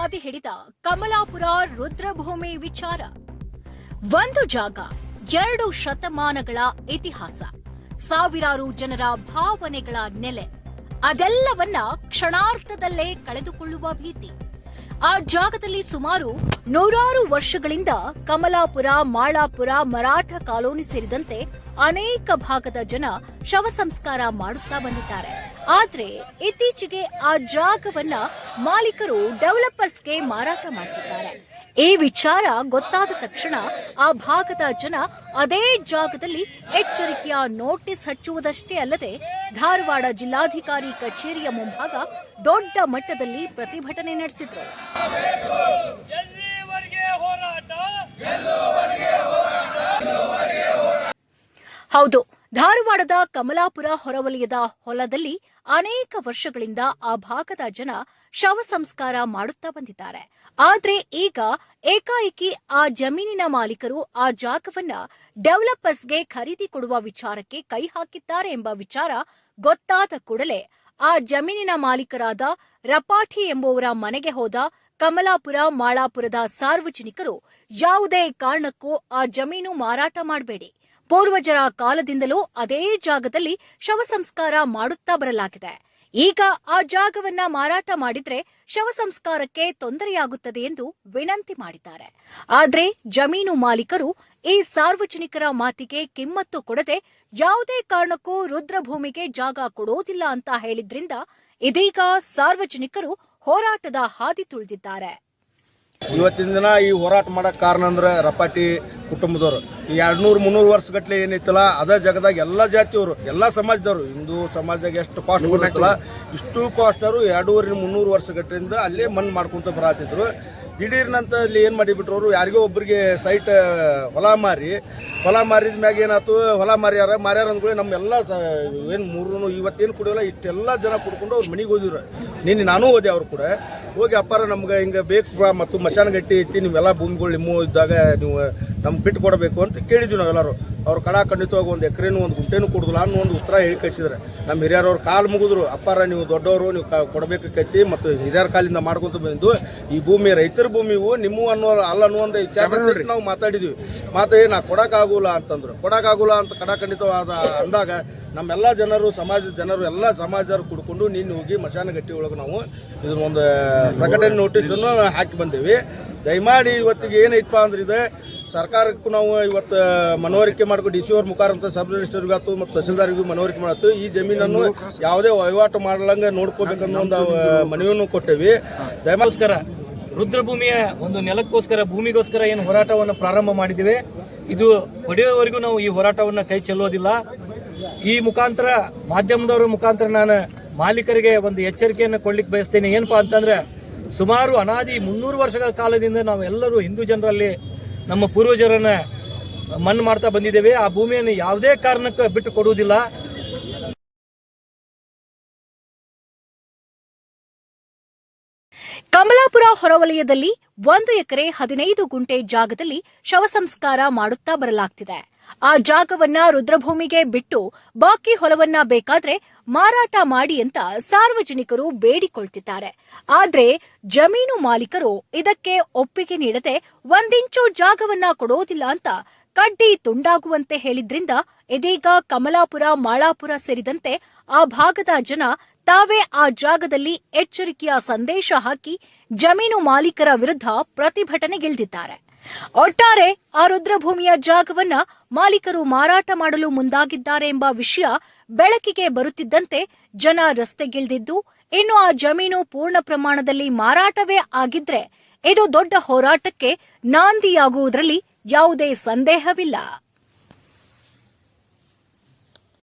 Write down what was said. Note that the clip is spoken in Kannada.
ಹಾದಿ ಹಿಡಿದ ಕಮಲಾಪುರ ರುದ್ರಭೂಮಿ ವಿಚಾರ. ಒಂದು ಜಾಗ, ಎರಡು ಶತಮಾನಗಳ ಇತಿಹಾಸ, ಸಾವಿರಾರು ಜನರ ಭಾವನೆಗಳ ನೆಲೆ, ಅದೆಲ್ಲವನ್ನ ಕ್ಷಣಾರ್ಥದಲ್ಲೇ ಕಳೆದುಕೊಳ್ಳುವ ಭೀತಿ. ಆ ಜಾಗದಲ್ಲಿ ಸುಮಾರು ನೂರಾರು ವರ್ಷಗಳಿಂದ ಕಮಲಾಪುರ, ಮಾಳಾಪುರ, ಮರಾಠ ಕಾಲೋನಿ ಸೇರಿದಂತೆ ಅನೇಕ ಭಾಗದ ಜನ ಶವ ಸಂಸ್ಕಾರ ಮಾಡುತ್ತಾ ಬಂದಿದ್ದಾರೆ. ಆದ್ರೆ ಇತ್ತೀಚೆಗೆ ಆ ಜಾಗವನ್ನ ಮಾಲೀಕರು ಡೆವಲಪರ್ಸ್ಗೆ ಮಾರಾಟ ಮಾಡ್ತಿದ್ದಾರೆ. ಈ ವಿಚಾರ ಗೊತ್ತಾದ ತಕ್ಷಣ ಆ ಭಾಗದ ಜನ ಅದೇ ಜಾಗದಲ್ಲಿ ಎಚ್ಚರಿಕೆಯ ನೋಟಿಸ್ ಹಚ್ಚುವುದಷ್ಟೇ ಅಲ್ಲದೆ ಧಾರವಾಡ ಜಿಲ್ಲಾಧಿಕಾರಿ ಕಚೇರಿಯ ಮುಂಭಾಗ ದೊಡ್ಡ ಮಟ್ಟದಲ್ಲಿ ಪ್ರತಿಭಟನೆ ನಡೆಸಿದ್ರು. ಹೌದು. ಧಾರವಾಡದ ಕಮಲಾಪುರ ಹೊರವಲಯದ ಹೊಲದಲ್ಲಿ ಅನೇಕ ವರ್ಷಗಳಿಂದ ಆ ಭಾಗದ ಜನ ಶವ ಸಂಸ್ಕಾರ ಮಾಡುತ್ತಾ ಬಂದಿದ್ದಾರೆ. ಆದರೆ ಈಗ ಏಕಾಏಕಿ ಆ ಜಮೀನಿನ ಮಾಲೀಕರು ಆ ಜಾಗವನ್ನ ಡೆವಲಪರ್ಸ್ಗೆ ಖರೀದಿ ಕೊಡುವ ವಿಚಾರಕ್ಕೆ ಕೈ ಹಾಕಿದ್ದಾರೆ ಎಂಬ ವಿಚಾರ ಗೊತ್ತಾದ ಕೂಡಲೇ ಆ ಜಮೀನಿನ ಮಾಲೀಕರಾದ ರಪಾಠಿ ಎಂಬುವರ ಮನೆಗೆ ಹೋದ ಕಮಲಾಪುರ, ಮಾಳಾಪುರದ ಸಾರ್ವಜನಿಕರು ಯಾವುದೇ ಕಾರಣಕ್ಕೂ ಆ ಜಮೀನು ಮಾರಾಟ ಮಾಡಬೇಡಿ. ಪೂರ್ವಜರ ಕಾಲದಿಂದಲೂ ಅದೇ ಜಾಗದಲ್ಲಿ ಶವ ಸಂಸ್ಕಾರ ಮಾಡುತ್ತಾ ಬರಲಾಗಿದೆ. ಈಗ ಆ ಜಾಗವನ್ನ ಮಾರಾಟ ಮಾಡಿದ್ರೆ ಶವ ಸಂಸ್ಕಾರಕ್ಕೆ ತೊಂದರೆಯಾಗುತ್ತದೆ ಎಂದು ವಿನಂತಿ ಮಾಡಿದ್ದಾರೆ. ಆದ್ರೆ ಜಮೀನು ಮಾಲೀಕರು ಈ ಸಾರ್ವಜನಿಕರ ಮಾತಿಗೆ ಕಿಮ್ಮತ್ತು ಕೊಡದೆ ಯಾವುದೇ ಕಾರಣಕ್ಕೂ ರುದ್ರಭೂಮಿಗೆ ಜಾಗ ಕೊಡೋದಿಲ್ಲ ಅಂತ ಹೇಳಿದ್ರಿಂದ ಇದೀಗ ಸಾರ್ವಜನಿಕರು ಹೋರಾಟದ ಹಾದಿ ತುಳಿದಿದ್ದಾರೆ. ಇವತ್ತಿನ ದಿನ ಈ ಹೋರಾಟ ಮಾಡಕ್ ಕಾರಣ ಅಂದ್ರೆ ರಪಾಟಿ ಕುಟುಂಬದವರು. ಈ ಎರಡು ನೂರು ಮುನ್ನೂರು ವರ್ಷಗಟ್ಲೆ ಏನೈತಲ್ಲ ಅದೇ ಜಾಗದಾಗ ಎಲ್ಲ ಜಾತಿಯವರು ಎಲ್ಲ ಸಮಾಜದವರು. ಹಿಂದೂ ಸಮಾಜದಾಗ ಎಷ್ಟು ಕಾಸ್ಟ್ ಬರ್ತೈತಲ್ಲ ಇಷ್ಟು ಕಾಸ್ಟ್ ಅವರು ಎರಡೂವರೆ ಮುನ್ನೂರು ವರ್ಷಗಟ್ಟರಿಂದ ಅಲ್ಲೇ ಮಣ್ಣು ಮಾಡ್ಕೊಂತ ಬರಾತಿದ್ರು. ದಿಢೀರ್ನಂತ ಇಲ್ಲಿ ಏನು ಮಾಡಿಬಿಟ್ರು ಅವರು? ಯಾರಿಗೋ ಒಬ್ಬರಿಗೆ ಸೈಟ್ ಹೊಲ ಮಾರಿ. ಹೊಲ ಮಾರಿದ ಮ್ಯಾಗ ಏನಾಯ್ತು? ಹೊಲ ಮಾರ್ಯಾರ ಮಾರ್ಯಾರ ಅಂದ್ಕೊಳ್ಳಿ ನಮ್ಮೆಲ್ಲ ಏನು ಮೂರು ಇವತ್ತೇನು ಕುಡಿಯೋಲ್ಲ ಇಷ್ಟೆಲ್ಲ ಜನ ಕುಡ್ಕೊಂಡು ಅವ್ರ ಮನೆಗೆ ಓದಿದ್ರು ನಿನ್ನೆ ನಾನು ಓದೆ ಅವ್ರು ಕೂಡ. ಹೋಗಿ ಅಪ್ಪಾರ ನಮ್ಗೆ ಹಿಂಗೆ ಬೇಕು ಮತ್ತು ಮಶಾನ್ ಗಟ್ಟಿ ಐತಿ ನೀವೆಲ್ಲ ಭೂಮಿಗಳು ನಿಮ್ಮ ಇದ್ದಾಗ ನೀವು ನಮ್ಗೆ ಬಿಟ್ಟು ಕೊಡಬೇಕು ಅಂತ ಕೇಳಿದ್ವಿ ನಾವೆಲ್ಲರೂ. ಅವ್ರು ಕಡ ಖಂಡಿತವಾಗಿ ಒಂದು ಎಕರೆನೂ ಒಂದು ಗುಂಟೆನೂ ಕೊಡೋದಿಲ್ಲ ಅನ್ನೋ ಒಂದು ಉತ್ತರ ಹೇಳಿ ಕಳಿಸಿದ್ರೆ. ನಮ್ಮ ಹಿರಿಯರವ್ರು ಕಾಲು ಮುಗಿದ್ರು ಅಪ್ಪಾರ ನೀವು ದೊಡ್ಡವರು ನೀವು ಕ ಕೊಡಬೇಕಾಕೈತಿ ಮತ್ತು ಹಿರಿಯರ ಕಾಲಿಂದ ಮಾಡ್ಕೊಂತ ಬಂದು ಈ ಭೂಮಿ ರೈತರ ಭೂಮಿವು ನಿಮ್ಮ ಅನ್ನೋ ಅಲ್ಲ ಅನ್ನೋ ಒಂದು ವಿಚಾರ ನಾವು ಮಾತಾಡಿದ್ವಿ. ಮಾತು ನಾ ಕೊಡೋಕ್ಕಾಗಲ್ಲ ಅಂತಂದ್ರು. ಕೊಡೋಕ್ಕಾಗಲ್ಲ ಅಂತ ಕಡ ಖಂಡಿತವಾದ ಅಂದಾಗ ನಮ್ಮೆಲ್ಲ ಜನರು ಸಮಾಜದ ಜನರು, ಎಲ್ಲ ಸಮಾಜದವ್ರು ಕುಡ್ಕೊಂಡು ನೀನು ಹೋಗಿ ಮಶಾನಗಟ್ಟಿ ಒಳಗೆ ನಾವು ಇದನ್ನ ಒಂದು ಪ್ರಕಟಣೆ ನೋಟಿಸನ್ನು ಹಾಕಿ ಬಂದೇವಿ. ದಯಮಾಡಿ ಇವತ್ತಿಗೆ ಏನೈತಪ್ಪ ಅಂದ್ರೆ ಇದೆ, ಸರ್ಕಾರಕ್ಕೂ ನಾವು ಇವತ್ತು ಮನವರಿಕೆ ಮಾಡ್ಕೊಂಡು ಡಿ ಸಿ ಅವ್ರ ಮುಖಾಂತರ ಸಬ್ ಆಯ್ತು ಮತ್ತು ತಹಸೀಲ್ದಾರ್ಗೂ ಮನವರಿಕೆ ಮಾಡತ್ತು ಈ ಜಮೀನನ್ನು ಯಾವುದೇ ವಹಿವಾಟು ಮಾಡಲಂಗೆ ನೋಡ್ಕೋಬೇಕನ್ನೋ ಒಂದು ಮನವಿಯನ್ನು ಕೊಟ್ಟೇವಿ. ದಯಮಾಡಿ ಗೋಸ್ಕರ, ರುದ್ರಭೂಮಿಯ ಒಂದು ನೆಲಕ್ಕೋಸ್ಕರ, ಭೂಮಿಗೋಸ್ಕರ ಏನು ಹೋರಾಟವನ್ನು ಪ್ರಾರಂಭ ಮಾಡಿದ್ದೇವೆ. ಇದು ಪಡೆಯೋವರೆಗೂ ನಾವು ಈ ಹೋರಾಟವನ್ನು ಕೈ ಚೆಲ್ಲೋದಿಲ್ಲ. ಈ ಮುಖಾಂತರ ಮಾಧ್ಯಮದವರ ಮುಖಾಂತರ ನಾನು ಮಾಲೀಕರಿಗೆ ಒಂದು ಎಚ್ಚರಿಕೆಯನ್ನು ಕೊಡ್ಲಿಕ್ಕೆ ಬಯಸ್ತೇನೆ. ಏನಪ್ಪಾ ಅಂತಂದ್ರೆ ಸುಮಾರು ಅನಾದಿ ಮುನ್ನೂರು ವರ್ಷಗಳ ಕಾಲದಿಂದ ನಾವೆಲ್ಲರೂ ಹಿಂದೂ ಜನರಲ್ಲಿ ನಮ್ಮ ಪೂರ್ವಜರನ್ನ ಮಣ್ಣು ಮಾಡ್ತಾ ಬಂದಿದ್ದೇವೆ. ಆ ಭೂಮಿಯನ್ನು ಯಾವುದೇ ಕಾರಣಕ್ಕೆ ಬಿಟ್ಟು ಕೊಡುವುದಿಲ್ಲ. ಕಮಲಾಪುರ ಹೊರವಲಯದಲ್ಲಿ ಒಂದು ಎಕರೆ ಹದಿನೈದು ಗುಂಟೆ ಜಾಗದಲ್ಲಿ ಶವ ಸಂಸ್ಕಾರ ಮಾಡುತ್ತಾ ಬರಲಾಗ್ತಿದೆ. ಆ ಜಾಗವನ್ನ ರುದ್ರಭೂಮಿಗೆ ಬಿಟ್ಟು ಬಾಕಿ ಹೊಲವನ್ನ ಬೇಕಾದ್ರೆ ಮಾರಾಟ ಮಾಡಿ ಅಂತ ಸಾರ್ವಜನಿಕರು ಬೇಡಿಕೊಳ್ತಿದ್ದಾರೆ. ಆದ್ರೆ ಜಮೀನು ಮಾಲೀಕರು ಇದಕ್ಕೆ ಒಪ್ಪಿಗೆ ನೀಡದೆ ಒಂದಿಂಚು ಜಾಗವನ್ನ ಕೊಡೋದಿಲ್ಲ ಅಂತ ಕಡ್ಡಿ ತುಂಡಾಗುವಂತೆ ಹೇಳಿದ್ರಿಂದ ಇದೀಗ ಕಮಲಾಪುರ, ಮಾಳಾಪುರ ಸೇರಿದಂತೆ ಆ ಭಾಗದ ಜನ ತಾವೇ ಆ ಜಾಗದಲ್ಲಿ ಎಚ್ಚರಿಕೆಯ ಸಂದೇಶ ಹಾಕಿ ಜಮೀನು ಮಾಲೀಕರ ವಿರುದ್ಧ ಪ್ರತಿಭಟನೆಗಿಳಿದಿದ್ದಾರೆ ಒಟ್ಟಾರೆ ಆ ರುದ್ರಭೂಮಿಯ ಜಾಗವನ್ನ ಮಾಲೀಕರು ಮಾರಾಟ ಮಾಡಲು ಮುಂದಾಗಿದ್ದಾರೆ ಎಂಬ ವಿಷಯ ಬೆಳಕಿಗೆ ಬರುತ್ತಿದ್ದಂತೆ ಜನ ರಸ್ತೆಗಿಳಿದಿದ್ದು, ಇನ್ನು ಆ ಜಮೀನು ಪೂರ್ಣ ಪ್ರಮಾಣದಲ್ಲಿ ಮಾರಾಟವೇ ಆಗಿದ್ರೆ ಇದು ದೊಡ್ಡ ಹೋರಾಟಕ್ಕೆ ನಾಂದಿಯಾಗುವುದರಲ್ಲಿ ಯಾವುದೇ ಸಂದೇಹವಿಲ್ಲ.